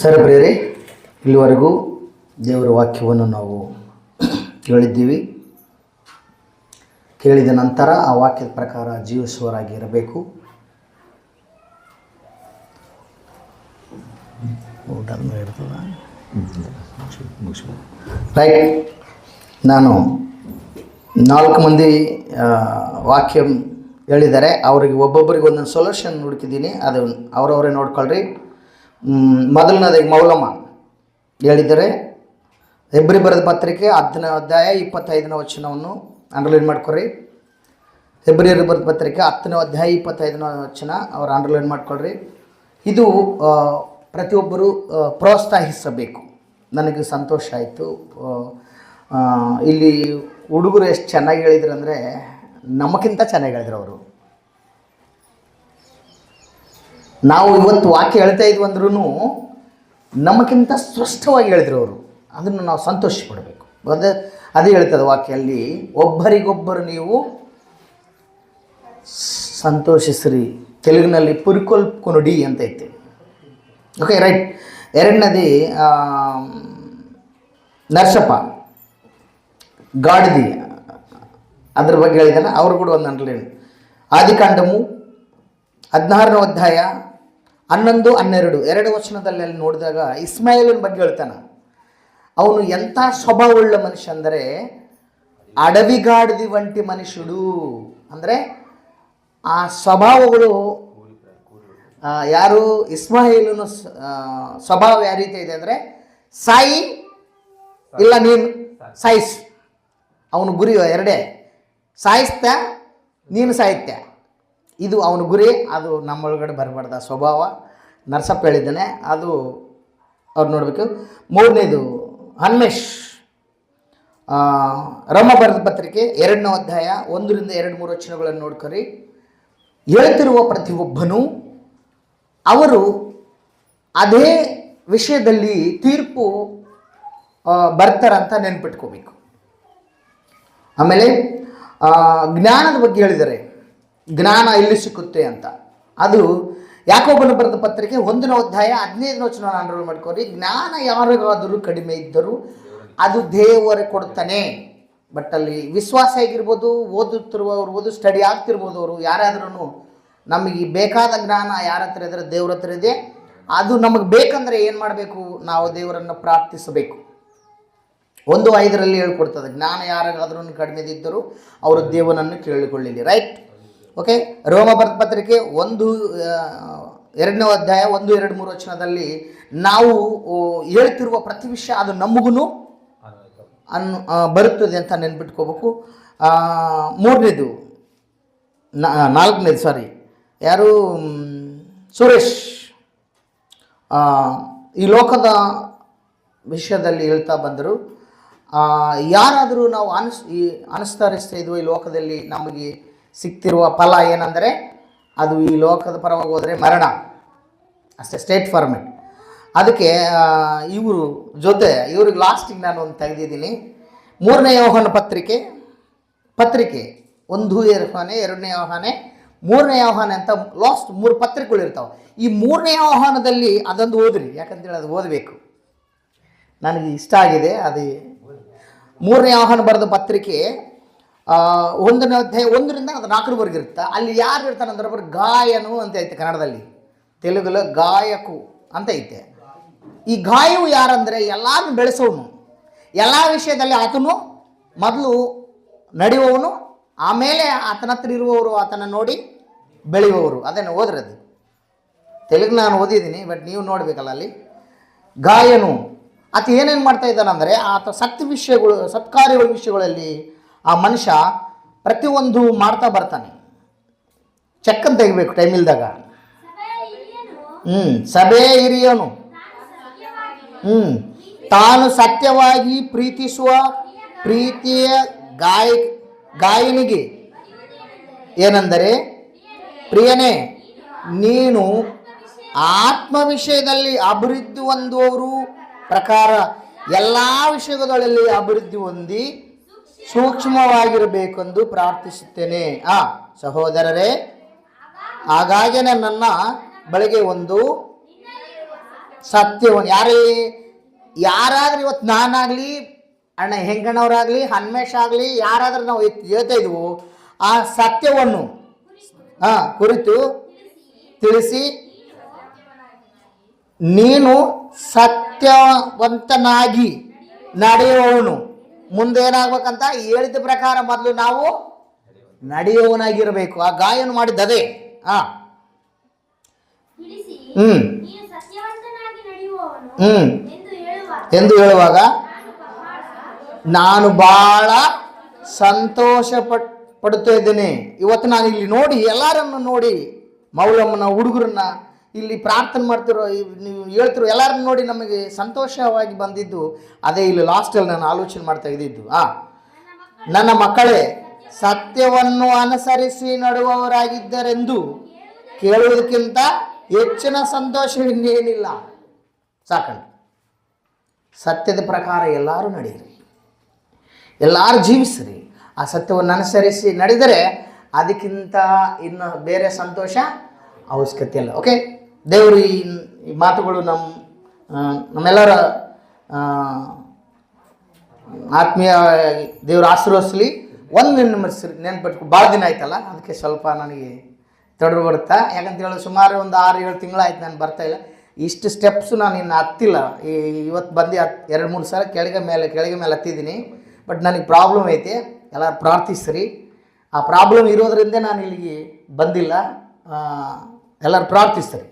ಸರಿ ಪ್ರಿಯರೇ, ಇಲ್ಲಿವರೆಗೂ ದೇವರ ವಾಕ್ಯವನ್ನು ನಾವು ಕೇಳಿದ್ದೀವಿ. ಕೇಳಿದ ನಂತರ ಆ ವಾಕ್ಯದ ಪ್ರಕಾರ ಜೀವಿಸುವರಾಗಿ ಇರಬೇಕು. ರೈಟ್ ನಾನು ನಾಲ್ಕು ಮಂದಿ ವಾಕ್ಯ ಹೇಳಿದ್ದಾರೆ ಅವರಿಗೆ ಒಬ್ಬೊಬ್ಬರಿಗೆ ಒಂದೊಂದು ಸೊಲ್ಯೂಷನ್ ಹುಡುಕಿದ್ದೀನಿ. ಅದು ಅವರವರೇ ನೋಡ್ಕೊಳ್ರಿ. ಮೊದಲನೇದಾಗಿ ಮೌಲಮ್ಮ ಹೇಳಿದ್ದಾರೆ. ಹೆಬ್ರಿ ಬರೆದ ಪತ್ರಿಕೆ ಹತ್ತನೇ ಅಧ್ಯಾಯ ಇಪ್ಪತ್ತೈದನೇ ವಚನವನ್ನು ಅಂಡರ್ಲೈನ್ ಮಾಡ್ಕೊರಿ ಫೆಬ್ರವರಿ ಬರೆದ ಪತ್ರಿಕೆ ಹತ್ತನೇ ಅಧ್ಯಾಯ ಇಪ್ಪತ್ತೈದನೇ ವಚನ ಅವ್ರು ಅಂಡರ್ಲೈನ್ ಮಾಡ್ಕೊಳ್ರಿ. ಇದು ಪ್ರತಿಯೊಬ್ಬರು ಪ್ರೋತ್ಸಾಹಿಸಬೇಕು. ನನಗೆ ಸಂತೋಷ ಆಯಿತು. ಇಲ್ಲಿ ಹುಡುಗರು ಎಷ್ಟು ಚೆನ್ನಾಗಿ ಹೇಳಿದ್ರು ಅಂದರೆ ನಮಗಿಂತ ಚೆನ್ನಾಗಿ ಹೇಳಿದ್ರು ಅವರು. ನಾವು ಇವತ್ತು ವಾಕ್ಯ ಹೇಳ್ತಾ ಇದ್ವಿ ಅಂದ್ರೂ ನಮಗಿಂತ ಸ್ಪಷ್ಟವಾಗಿ ಹೇಳಿದ್ರು ಅವರು. ಅದನ್ನು ನಾವು ಸಂತೋಷ ಪಡಬೇಕು ಅದೇ ಅದೇ ಹೇಳ್ತದೆ ವಾಕ್ಯಲ್ಲಿ, ಒಬ್ಬರಿಗೊಬ್ಬರು ನೀವು ಸಂತೋಷಿಸ್ರಿ. ತೆಲುಗಿನಲ್ಲಿ ಪುರಿಕೊಲ್ಕೊನುಡಿ ಅಂತ ಐತೆ ಓಕೆ ರೈಟ್ ಎರಡನೇದಿ ನರ್ಸಪ್ಪ, ಗಾಡ್ದಿ. ಅದ್ರ ಬಗ್ಗೆ ಹೇಳಿದಲ್ಲ, ಅವರು ಕೂಡ ಒಂದು ಅಂಡರ್ಲೈನ್ ಆದಿಕಾಂಡಮು ಹದಿನಾರನೇ ಅಧ್ಯಾಯ ಹನ್ನೊಂದು, ಹನ್ನೆರಡು, ಎರಡು ವಚನದಲ್ಲಿ ನೋಡಿದಾಗ ಇಸ್ಮಾಯಿಲಿನ ಬಗ್ಗೆ ಹೇಳ್ತಾನೆ. ಅವನು ಎಂಥ ಸ್ವಭಾವವುಳ್ಳ ಮನುಷ್ಯ ಅಂದರೆ, ಅಡವಿಗಾಡದಿ ವಂಟಿ ಮನುಷ್ಯಡು. ಅಂದರೆ, ಆ ಸ್ವಭಾವಗಳು ಯಾರು? ಇಸ್ಮಾಯಿಲನ ಸ್ವಭಾವ ಯಾವ ರೀತಿ ಇದೆ ಅಂದರೆ, ಸಾಯಿ ಇಲ್ಲ ನೀನು, ಸಾಯಿಸ್. ಅವನು ಗುರಿ, ಎರಡೇ ಸಾಯಿಸ್ತ ನೀನು ಸಾಹಿತ್ಯ ಇದು ಅವನ ಗುರಿ, ಅದು ನಮ್ಮೊಳಗಡೆ ಬರಬಾರ್ದ ಸ್ವಭಾವ. ನರ್ಸಪ್ಪ ಹೇಳಿದ್ದಾನೆ, ಅದು ಅವ್ರು ನೋಡಬೇಕು. ಮೂರನೇದು, ಹನ್ಮೇಶ್. ರಮ ಬರೆದ ಪತ್ರಿಕೆ, ಎರಡನೇ ಅಧ್ಯಾಯ, ಒಂದರಿಂದ ಎರಡು ಮೂರು ವಚನಗಳನ್ನು ನೋಡ್ಕೊರಿ. ಹೇಳ್ತಿರುವ ಪ್ರತಿಯೊಬ್ಬನೂ, ಅವರು ಅದೇ ವಿಷಯದಲ್ಲಿ ತೀರ್ಪು ಬರ್ತಾರಂತ ನೆನ್ಪಿಟ್ಕೋಬೇಕು. ಆಮೇಲೆ ಜ್ಞಾನದ ಬಗ್ಗೆ ಹೇಳಿದ್ದಾರೆ. ಜ್ಞಾನ ಎಲ್ಲಿ ಸಿಕ್ಕುತ್ತೆ ಅಂತ. ಅದು ಯಾಕೊಬ್ಬನು ಬರೆದ ಪತ್ರಿಕೆ ಒಂದನೇ ಅಧ್ಯಾಯ ಹದಿನೈದನೇ ವಚನ ಅನ್ರೋಲ್ ಮಾಡ್ಕೋರಿ, ಜ್ಞಾನ ಯಾರಿಗಾದರೂ ಕಡಿಮೆ ಇದ್ದರೂ ಅದು ದೇವರೇ ಕೊಡ್ತಾನೆ. ಬಟ್ ಅಲ್ಲಿ ವಿಶ್ವಾಸ ಆಗಿರ್ಬೋದು ಓದುತ್ತಿರುವವರು ಓದು ಸ್ಟಡಿ ಆಗ್ತಿರ್ಬೋದು ಅವರು ಯಾರಾದ್ರೂ ನಮಗೆ ಬೇಕಾದ ಜ್ಞಾನ ಯಾರ ಹತ್ರ ಇದ್ರೆ ದೇವ್ರ ಹತ್ರ ಇದೆ. ಅದು ನಮಗೆ ಬೇಕಂದ್ರೆ ಏನು ಮಾಡಬೇಕು? ನಾವು ದೇವರನ್ನು ಪ್ರಾರ್ಥಿಸಬೇಕು. ಒಂದು ಐದರಲ್ಲಿ ಹೇಳ್ಕೊಡ್ತದೆ, ಜ್ಞಾನ ಯಾರಿಗಾದ್ರೂ ಕಡಿಮೆದಿದ್ದರೂ ಅವರು ದೇವನನ್ನು ಕೇಳಿಕೊಳ್ಳಿರಿ ರೈಟ್ ಓಕೆ ರೋಮ ಪತ್ರಿಕೆ ಒಂದು ಎರಡನೇ ಅಧ್ಯಾಯ, ಒಂದು, ಎರಡು, ಮೂರು ವಚನದಲ್ಲಿ ನಾವು ಹೇಳ್ತಿರುವ ಪ್ರತಿ ವಿಷಯ ಅದು ನಮಗೂ ಅನ್ ಬರುತ್ತದೆ ಅಂತ ನೆನ್ಪಿಟ್ಕೋಬೇಕು. ಮೂರನೇದು ನಾಲ್ಕನೇದು ಸಾರಿ ಯಾರು ಸುರೇಶ್ ಈ ಲೋಕದ ವಿಷಯದಲ್ಲಿ ಹೇಳ್ತಾ ಬಂದರು. ಯಾರಾದರೂ ನಾವು ಅನಿಸ್, ಈ ಅನುಸ್ತರಿಸ್ತಾ ಇದ್ವು ಈ ಲೋಕದಲ್ಲಿ ನಮಗೆ ಸಿಗ್ತಿರುವ ಫಲ ಏನಂದರೆ ಅದು ಈ ಲೋಕದ ಪರವಾಗಿ ಹೋದರೆ ಮರಣ. ಅಷ್ಟೇ ಸ್ಟೇಟ್ ಫಾರ್ಮೆಟ್ ಅದಕ್ಕೆ ಇವರು ಜೊತೆ, ಇವ್ರಿಗೆ ಲಾಸ್ಟಿಗೆ ನಾನು ಒಂದು ತೆಗೆದಿದ್ದೀನಿ. ಮೂರನೇ ಯೋಹನ ಪತ್ರಿಕೆ ಪತ್ರಿಕೆ, ಒಂದು ಯೋಹಾನೆ, ಎರಡನೇ ಯೋಹಾನೆ, ಮೂರನೇ ಯೋಹಾನೆ ಅಂತ ಲಾಸ್ಟ್ ಮೂರು ಪತ್ರಿಕೆಗಳು ಇರ್ತಾವೆ. ಈ ಮೂರನೇ ಯೋಹಾನದಲ್ಲಿ ಅದೊಂದು ಓದ್ರಿ, ಯಾಕಂತೇಳಿ ಅದು ಓದಬೇಕು. ನನಗೆ ಇಷ್ಟ ಆಗಿದೆ, ಅದು. ಮೂರನೇ ಆಹ್ವಾನ ಬರೆದ ಪತ್ರಿಕೆ ಒಂದನೇ ಅಧ್ಯಾಯ ಒಂದರಿಂದ ಅದು ನಾಲ್ಕರವರೆಗೆ ಇರುತ್ತೆ. ಅಲ್ಲಿ ಯಾರು ಇರ್ತಾನೆ ಅಂದ್ರೆ ಬರ್ ಗಾಯನು ಅಂತ ಐತೆ ಕನ್ನಡದಲ್ಲಿ. ತೆಲುಗುಲ ಗಾಯಕು ಅಂತ ಐತೆ. ಈ ಗಾಯವು ಯಾರಂದರೆ ಎಲ್ಲಾನು ಬೆಳೆಸೋನು. ಎಲ್ಲ ವಿಷಯದಲ್ಲಿ ಆತನು ಮೊದಲು ನಡೆಯುವವನು, ಆಮೇಲೆ ಆತನ ಹತ್ರ ಇರುವವರು ಆತನ ನೋಡಿ ಬೆಳೆಯುವವರು. ಅದನ್ನು ಓದಿರೋದು ತೆಲುಗು ನಾನು ಓದಿದ್ದೀನಿ ಬಟ್ ನೀವು ನೋಡಬೇಕಲ್ಲ ಅಲ್ಲಿ. ಗಾಯನು. ಆತ ಏನೇನು ಮಾಡ್ತಾ ಇದ್ದಾನಂದರೆ ಆತ ಸತ್ ವಿಷಯಗಳು, ಸತ್ಕಾರ್ಯಗಳ ವಿಷಯಗಳಲ್ಲಿ ಆ ಮನುಷ್ಯ ಪ್ರತಿಯೊಂದು ಮಾಡ್ತಾ ಬರ್ತಾನೆ. ಚೆಕ್ಕನ್ನು ತೆಗಿಬೇಕು ಟೈಮ್ ಇಲ್ದಾಗ. ಹ್ಞೂ ಸಭೆ ಹಿರಿಯನು. ಹ್ಞೂ ತಾನು ಸತ್ಯವಾಗಿ ಪ್ರೀತಿಸುವ ಪ್ರೀತಿಯ ಗಾಯ, ಗಾಯನಿಗೆ ಏನೆಂದರೆ, ಪ್ರಿಯನೇ, ನೀನು ಆತ್ಮ ವಿಷಯದಲ್ಲಿ ಅಭಿವೃದ್ಧಿ ಹೊಂದುವವರು ಪ್ರಕಾರ ಎಲ್ಲ ವಿಷಯಗಳಲ್ಲಿ ಅಭಿವೃದ್ಧಿ ಹೊಂದಿ ಸೂಕ್ಷ್ಮವಾಗಿರಬೇಕೆಂದು ಪ್ರಾರ್ಥಿಸುತ್ತೇನೆ. ಆ, ಸಹೋದರರೇ ಹಾಗಾಗಿ ನನ್ನ ಬಳಿಗೆ ಒಂದು ಸತ್ಯವನ್ನು, ಯಾರಲ್ಲಿ, ಯಾರಾದ್ರೂ ಇವತ್ತು ನಾನಾಗಲಿ, ಅಣ್ಣ ಹೆಂಗಣ್ಣವರಾಗಲಿ ಹನ್ಮೇಶ್ ಆಗಲಿ ಯಾರಾದ್ರೂ ನಾವು ಹೇಳ್ತಾ ಇದ್ವು, ಆ ಸತ್ಯವನ್ನು, ಆ, ಕುರಿತು ತಿಳಿಸಿ, ನೀನು ಸತ್ಯವಂತನಾಗಿ ನಡೆಯುವವನು. ಮುಂದೆ ಏನಾಗ್ಬೇಕಂತ ಹೇಳಿದ ಪ್ರಕಾರ ಮೊದಲು ನಾವು ನಡೆಯುವವನಾಗಿರಬೇಕು. ಆ ಗಾಯನ ಮಾಡಿದ್ದದೇ? ಹಾ ಹ್ಮ್. ಹ್ಮ್. ಎಂದು ಹೇಳುವಾಗ ನಾನು ಬಹಳ ಸಂತೋಷ ಪಟ್ ಇದ್ದೇನೆ. ಇವತ್ತು ನಾನು ಇಲ್ಲಿ ನೋಡಿ ಎಲ್ಲರನ್ನು ನೋಡಿ ಮೌಲಮ್ಮನ ಹುಡುಗರನ್ನ ಇಲ್ಲಿ ಪ್ರಾರ್ಥನೆ ಮಾಡ್ತಿರೋ ನೀವು ಹೇಳ್ತಿರೋ ಎಲ್ಲರನ್ನು ನೋಡಿ ನಮಗೆ ಸಂತೋಷವಾಗಿ ಬಂದಿದ್ದು, ಅದೇ ಇಲ್ಲಿ ಲಾಸ್ಟಲ್ಲಿ ನಾನು ಆಲೋಚನೆ ಮಾಡ್ತಾ ಇದ್ದಿದ್ದು. ಆ, ನನ್ನ ಮಕ್ಕಳೇ, ಸತ್ಯವನ್ನು ಅನುಸರಿಸಿ ನಡುವವರಾಗಿದ್ದರೆಂದು ಕೇಳುವುದಕ್ಕಿಂತ ಹೆಚ್ಚಿನ ಸಂತೋಷ ಇನ್ನೇನಿಲ್ಲ. ಸಾಕಂಡು ಸತ್ಯದ ಪ್ರಕಾರ ಎಲ್ಲರೂ ನಡೆಯಿರಿ. ಎಲ್ಲರೂ ಜೀವಿಸ್ರಿ. ಆ ಸತ್ಯವನ್ನು ಅನುಸರಿಸಿ ನಡೆದರೆ ಅದಕ್ಕಿಂತ ಇನ್ನು ಬೇರೆ ಸಂತೋಷ ಅವಶ್ಯಕತೆ ಇಲ್ಲ. ಓಕೆ ದೇವರು ಈ ಮಾತುಗಳು ನಮ್ಮ ನಮ್ಮೆಲ್ಲರ ಆತ್ಮೀಯ ದೇವರ ಆಶೀರ್ವದಿಸಲಿ. ಒಂದು ನೆನಪಿಸಿ ನೆನ್ಪಿಟ್ಕೊ ಭಾಳ ದಿನ ಆಯ್ತಲ್ಲ, ಅದಕ್ಕೆ ಸ್ವಲ್ಪ ನನಗೆ ತಡರು ಬರುತ್ತಾ? ಯಾಕಂತ ಹೇಳಿ ಸುಮಾರು ಒಂದು ಆರು ಏಳು ತಿಂಗಳಾಯ್ತು ನಾನು ಬರ್ತಾ ಇಲ್ಲ. ಇಷ್ಟು ಸ್ಟೆಪ್ಸು ನಾನು ಇನ್ನು ಹತ್ತಿಲ್ಲ. ಈ ಇವತ್ತು ಬಂದು ಎರಡು ಮೂರು ಸಲ ಕೆಳಗೆ ಮೇಲೆ ಕೆಳಗೆ ಮೇಲೆ ಹತ್ತಿದ್ದೀನಿ ಬಟ್ ನನಗೆ ಪ್ರಾಬ್ಲಮ್ ಐತೆ. ಎಲ್ಲ ಪ್ರಾರ್ಥಿಸ್ರಿ. ಆ ಪ್ರಾಬ್ಲಮ್ ಇರೋದ್ರಿಂದ ನಾನು ಇಲ್ಲಿಗೆ ಬಂದಿಲ್ಲ. ಎಲ್ಲರೂ ಪ್ರಾರ್ಥಿಸ್ರಿ.